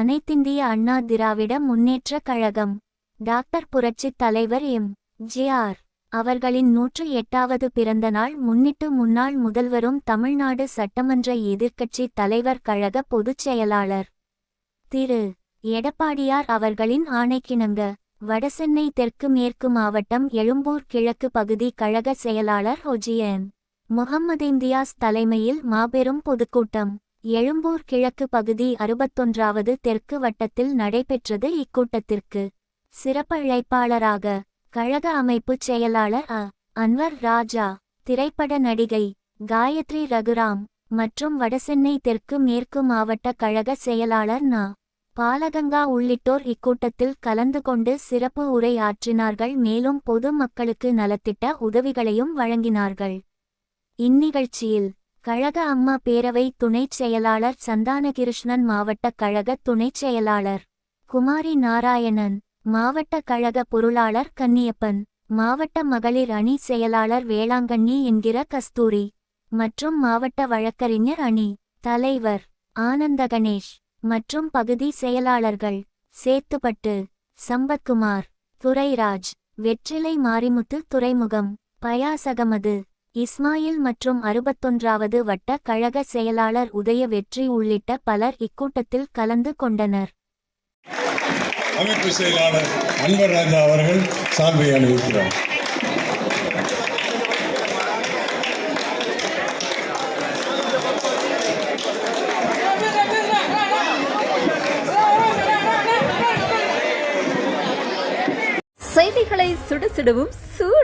அனைத்திந்திய அண்ணா திராவிட முன்னேற்ற கழகம். டாக்டர் புரட்சித் தலைவர் எம். ஜே. ஆர். அவர்களின் நூற்று எட்டாவது பிறந்த நாள் முன்னிட்டு முன்னாள் முதல்வரும் தமிழ்நாடு சட்டமன்ற எதிர்க்கட்சி தலைவர் கழக பொதுச் செயலாளர். திரு. எடப்பாடியார் அவர்களின் ஆணைக்கிணங்க வடசென்னை தெற்கு மேற்கு மாவட்டம் எழும்பூர் கிழக்கு பகுதி கழக செயலாளர் ஹொஜியன் முகம்மது இந்தியாஸ் தலைமையில் மாபெரும் பொதுக்கூட்டம். எழும்பூர் கிழக்கு பகுதி அறுபத்தொன்றாவது தெற்கு வட்டத்தில் நடைபெற்றது இக்கூட்டத்திற்கு. சிறப்பழைப்பாளராக கழக அமைப்புச் செயலாளர் அ. அன்வர் ராஜா திரைப்பட நடிகை காயத்ரி ரகுராம் மற்றும் வடசென்னை தெற்கு மேற்கு மாவட்ட கழக செயலாளர் நா. பாலகங்கா உள்ளிட்டோர் இக்கூட்டத்தில் கலந்து கொண்டு சிறப்பு உரை ஆற்றினார்கள். மேலும் பொது மக்களுக்கு நலத்திட்ட உதவிகளையும் வழங்கினார்கள். இந்நிகழ்ச்சியில் கழக அம்மா பேரவை துணைச் செயலாளர் சந்தானகிருஷ்ணன் மாவட்ட கழக துணைச் செயலாளர் குமாரி நாராயணன் மாவட்ட கழக பொருளாளர் கன்னியப்பன் மாவட்ட மகளிர் அணி செயலாளர் வேளாங்கண்ணி என்கிற கஸ்தூரி மற்றும் மாவட்ட வழக்கறிஞர் அணி தலைவர் ஆனந்த கணேஷ் மற்றும் பகுதி செயலாளர்கள் சேத்துப்பட்டு சம்பத்குமார் துரைராஜ் வெற்றிலை மாரிமுத்து துறைமுகம் பயாசகமது இஸ்மாயில் மற்றும் அறுபத்தொன்றாவது வட்ட கழக செயலாளர் உதய வெற்றி உள்ளிட்ட பலர் இக்கூட்டத்தில் கலந்து கொண்டனர். அமைப்பு செயலாளர் அன்வர் ராஜா அவர்கள் சால்வை அணிவிக்கிறார். செய்திகளை சுட